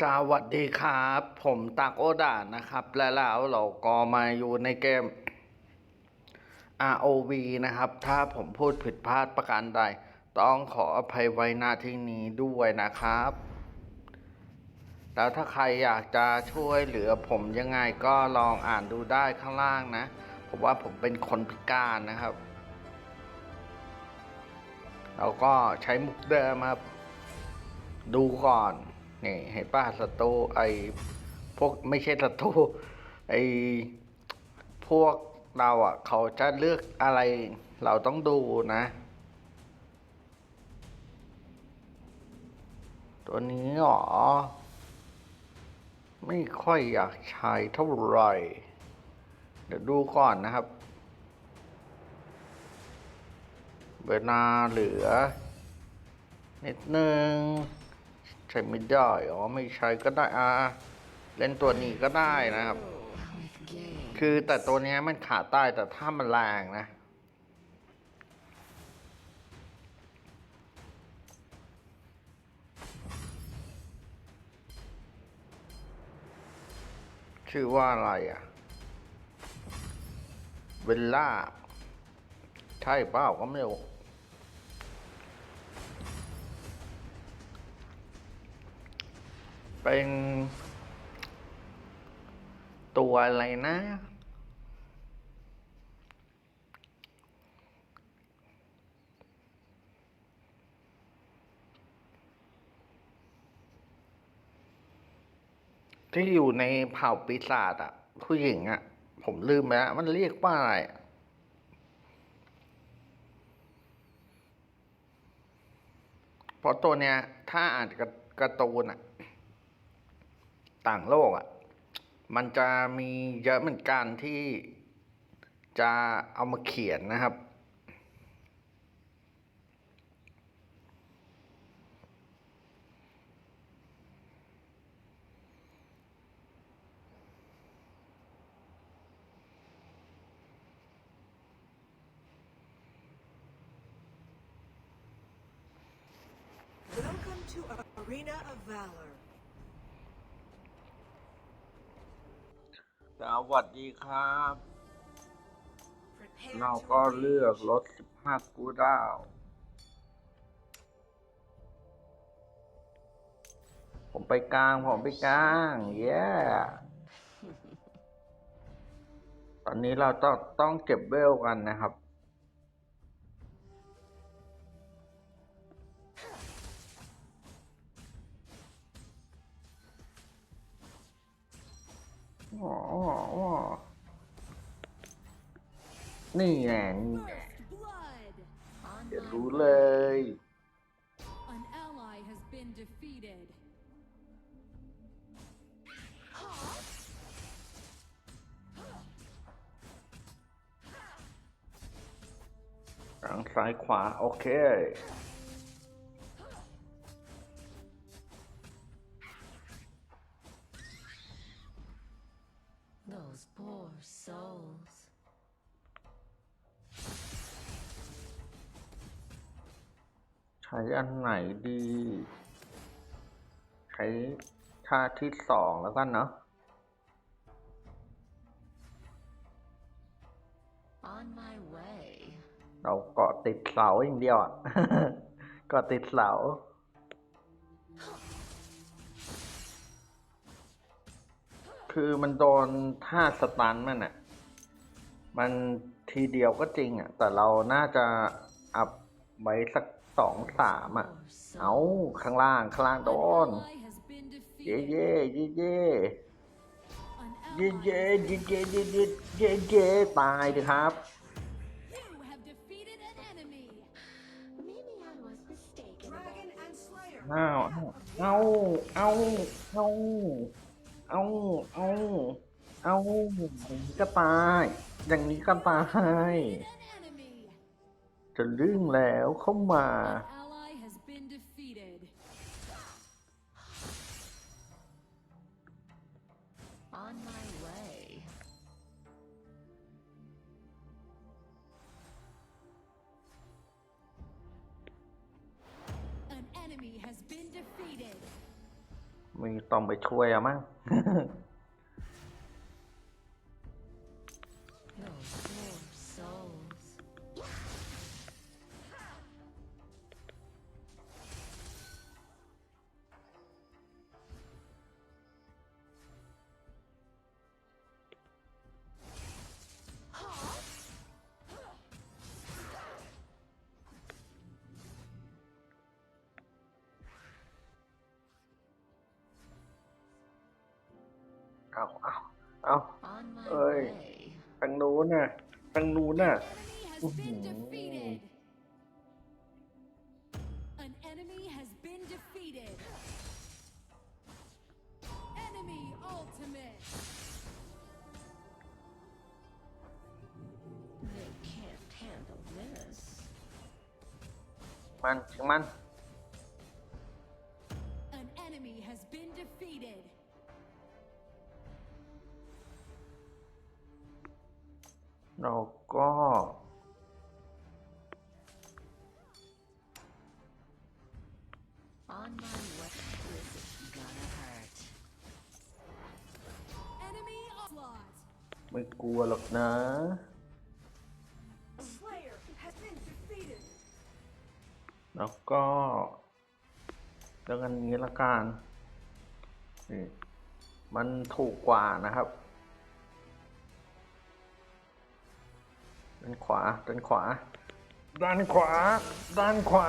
สวัสดีครับ ผมตักโอดานะครับ และแล้วเราก็มาอยู่ในเกม ROV นะครับ ถ้าผมพูดผิดพลาดประการใด ต้องขออภัยไว้หน้าที่นี้ด้วยนะครับ แล้วถ้าใครอยากจะช่วยเหลือผมยังไงก็ลองอ่านดูได้ข้างล่างนะเพราะว่าผมเป็นคนพิการนะครับ เราก็ใช้มุกเดิมครับ ดูก่อน นี่เห็นป่ะศัตรูไอ้พวกไม่ใช่ศัตรูไอ้พวกเราอะ เขาจะเลือกอะไรเราต้องดูนะ ตัวนี้หรอ ไม่ค่อยอยากใช้เท่าไหร่ เดี๋ยวดูก่อนนะครับ เวลาเหลือนิดนึง ใช้ไม่ได้อ๋อไม่ใช้ก็ได้อ่าเล่นตัวนี้ก็ได้นะครับ คือแต่ตัวเนี้ยมันขาใต้แต่ถ้ามันแรงนะชื่อว่าอะไรอะ เวลล่า ใช่เปล่าก็ไม่รู้ เป็น ตัวอะไรนะ ที่อยู่ในเผ่าปีศาจอะผู้หญิงอะผมลืมไปแล้วมันเรียกว่าอะไรเพราะตัวเนี้ย ถ้าอ่านการการ์ตูนอะ ต่างโลกอะมันจะมีเยอะเหมือนกันที่จะเอามาเขียนนะครับ Welcome to Arena of Valor. สวัสดีครับ Prepare เรา to ก็เลือก engage. รถ15กูดาว ผมไปกลาง ผมไปกลาง เย้ตอนนี้เราต้องต้องเก็บเวลกันนะครับ อ๋ออ๋อนี่ไงนี่ไง Blood! เดี๋ยวรู้เลย An ally has been defeated. ทางซ้ายขวา โอเค ช้อันไหนดี ใช้ท่าที่สองแล้วกันเนาะ On my way. เราเกาะติดเสาอย่างเดียวอะเกาะติดเสาคือมันโดนท่าสตันมันอะ มันทีเดียวก็จริงอะ แต่เราน่าจะอัพไว้สัก สองสามอะ เอาข้างล่าง ข้างล่างโดนเย่เย่เย่เย่เย่เย่เย่เย่เย่เย่เย่ตายเลยครับเอาเอาเอาเอาเอาเอาเอาอย่างนี้ก็ตาย อย่างนี้ก็ตาย จะลึ่งแล้วเข้ามา An ally has been defeated. on my way. An enemy has been defeated. ไม่ต้องไปช่วยอะมั้ง นน่ะทางนู้นน่ะมันถึงมัน ไม่กลัวหรอกนะ แล้วก็แล้วกันนี้ละกันนี่มันถูกกว่านะครับด้านขวาด้านขวา ด้านขวา ด้านขวา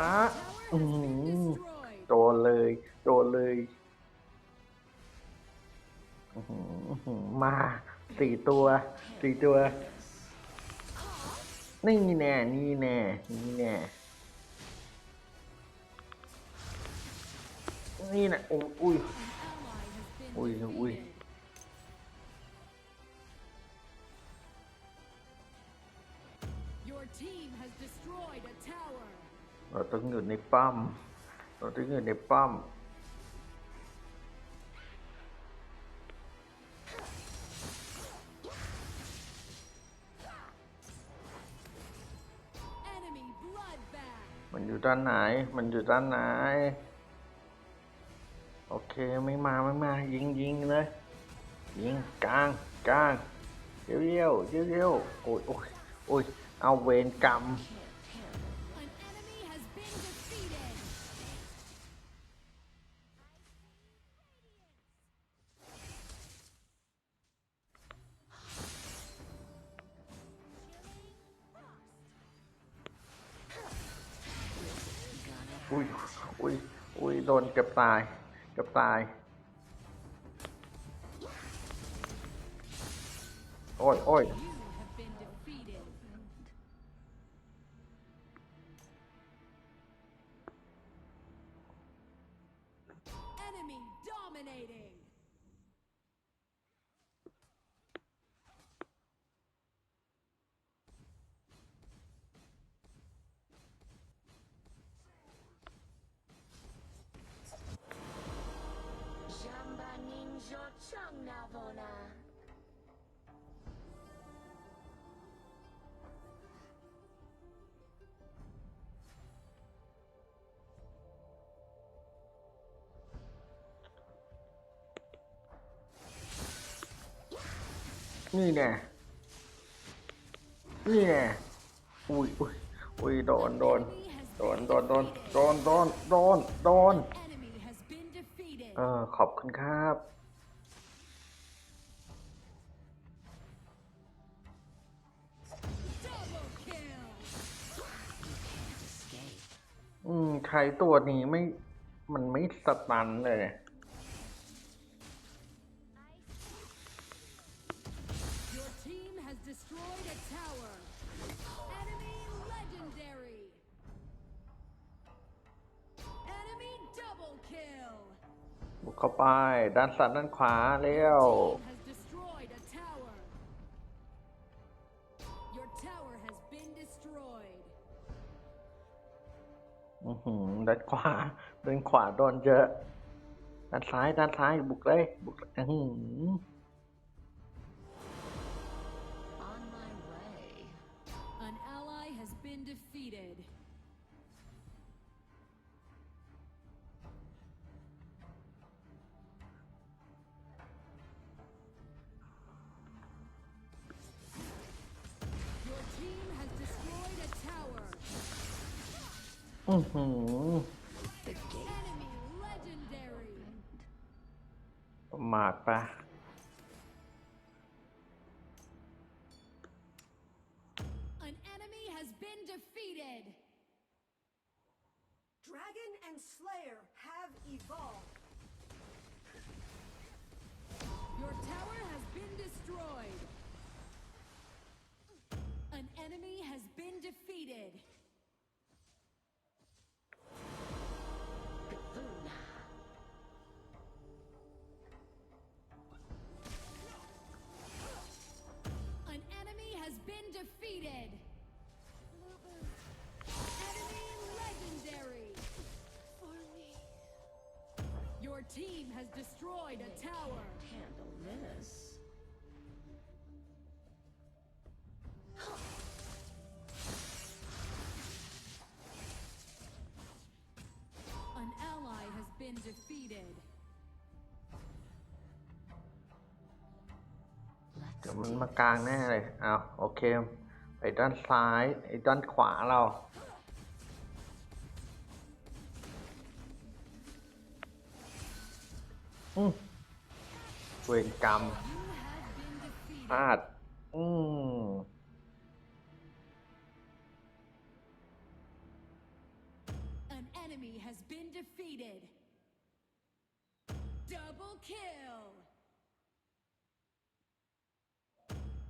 โดนเลย โดนเลย มาสี่ตัวสี่ตัว นี่แน่ นี่แน่ นี่แน่ นี่นะอุ้ยอุ้ย An ally has been Ui, defeated. ui. Your team has destroyed a tower. เราต้องอยู่ในป้อมเราต้องอยู่ในป้อม มันอยู่ด้านไหน มันอยู่ด้านไหน โอเคไม่มาไม่มา ยิงยิงเลยยิงกลางกลางเร็วเร็วเร็วเร็วโอ้ยโอ้ยโอ้ยเอาเวรกรรม อุ้ยอุ้ยอุ้ยโดนเกือบตายเกือบตาย โอ้ยโอ้ย นี่แน่นี่แน่อุ้ยอุ้ยอุ้ยโดนโดนโดนโดนโดนโดนโดนโดนโดนเออขอบคุณครับอืมใช้ตัวนี้ไม่ มันไม่สตันเลย บุกเข้าไป ด้านซ้ายด้านขวาเร็ว Team has destroyed a tower. Your tower has been destroyed. อือหือด้านขวาด้านขวาโดนเยอะ ด้านซ้ายด้านซ้ายบุกเลย บุกเลยอื้อหือ อือหือ Enemy legendary. ประมาทปะ Your team has destroyed a tower. Handle this. An ally has been defeated. เดี๋ยวมันมากลางแน่เลยเอาโอเค ไปด้านซ้าย ไอ้ด้านขวาเรา อืมเวรกรรม You have been defeated. พลาด อืม An enemy has been defeated. Double kill.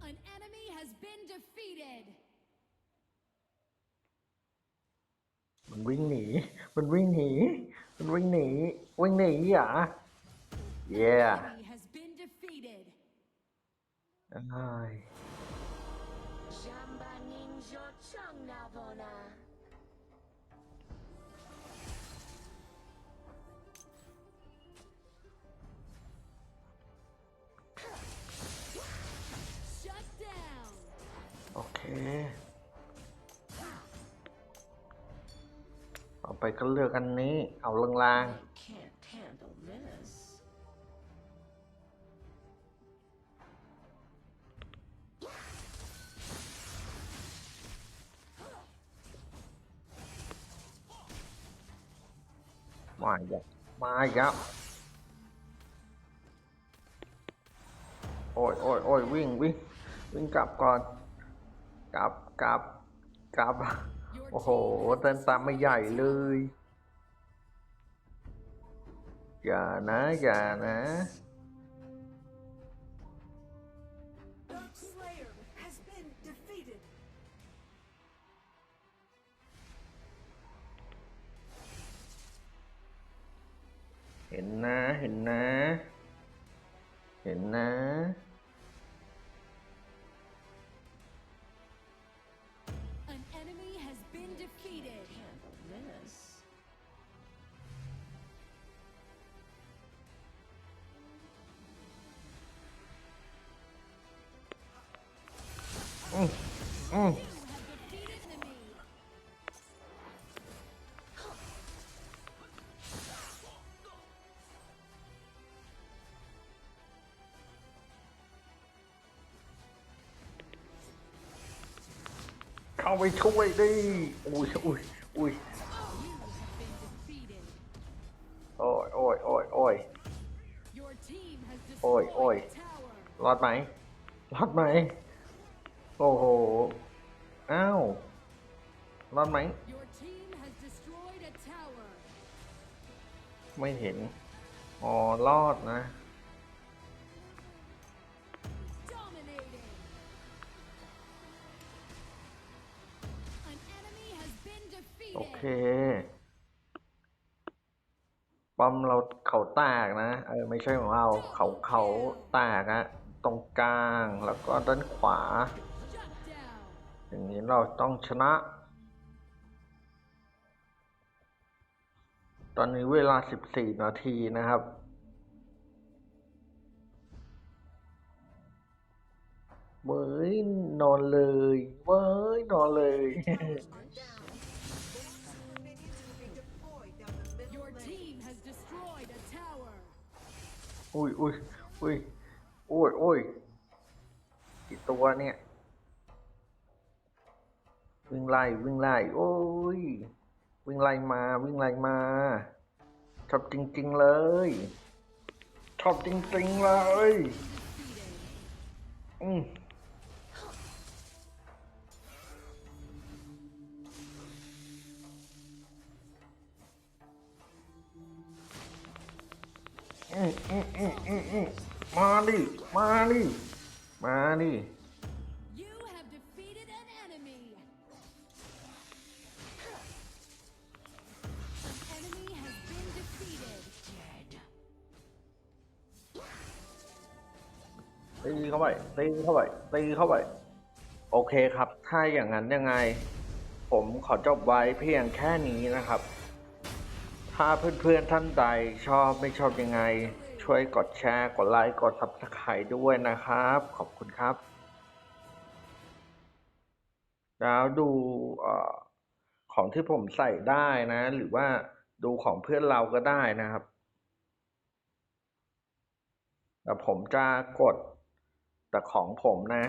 An enemy has been defeated. มันวิ่งหนี มันวิ่งหนี มันวิ่งหนี วิ่งหนีเหรอ yeah Enemy has been defeated. อ้าย Jamba ninja chung navona. Shut down. โอเคต่อไปก็เลือกอันนี้ เอาลาง I มาอีกแล้วมาอีกแล้วโอ้ยโอ้ยโอ้ยวิ่งวิ่งวิ่งกลับก่อน กลับกลับกลับ Your โอ้โห team has เดินตามไม่ใหญ่เลย อย่านะ อย่านะ เห็นนะ เห็นนะ เห็นนะ เข้าไปช่วยดิอุ้ยอุ้ยอุ้ยโอ้ยโอ้ยโอ้ยโอ้ยโอ้ยโอ้ยรอดไหมรอดไหมโอ้โหอ้าวรอดไหมไม่เห็นอ๋อรอดนะ โอเคป้อมเราเขาแตกนะ เออไม่ใช่ของเรา เขาเขาแตกอะตรงกลางแล้วก็ด้านขวา อย่างนี้เราต้องชนะ ตอนนี้เวลา 14 นาทีนะครับเว้ยนอนเลยเว้ยนอนเลย อุ้ยอุ้ยอุ้ยโอ้ยโอ้ยกี่ตัวเนี่ยวิ่งไล่วิ่งไล่โอ้ยวิ่งไล่มาวิ่งไล่มา ชอบจริง ๆ เลย ชอบจริง ๆ เลย อืม มอืมอืมอืมอืมมาดิ มาดิ มาดิ You have defeated an enemy. An enemy has been defeated. ตีเข้าไป ตีเข้าไป ตีเข้าไป โอเคครับ ถ้าอย่างนั้นยังไง ผมขอจบไว้เพียงแค่นี้นะครับ ถ้าเพื่อนๆท่านใดชอบไม่ชอบยังไง ช่วยกดแชร์กดไลค์กด subscribe ด้วยนะครับ ขอบคุณครับ แล้วดูอของที่ผมใส่ได้นะ หรือว่าดูของเพื่อนเราก็ได้นะครับแต่ผมจะกดแต่ของผมนะ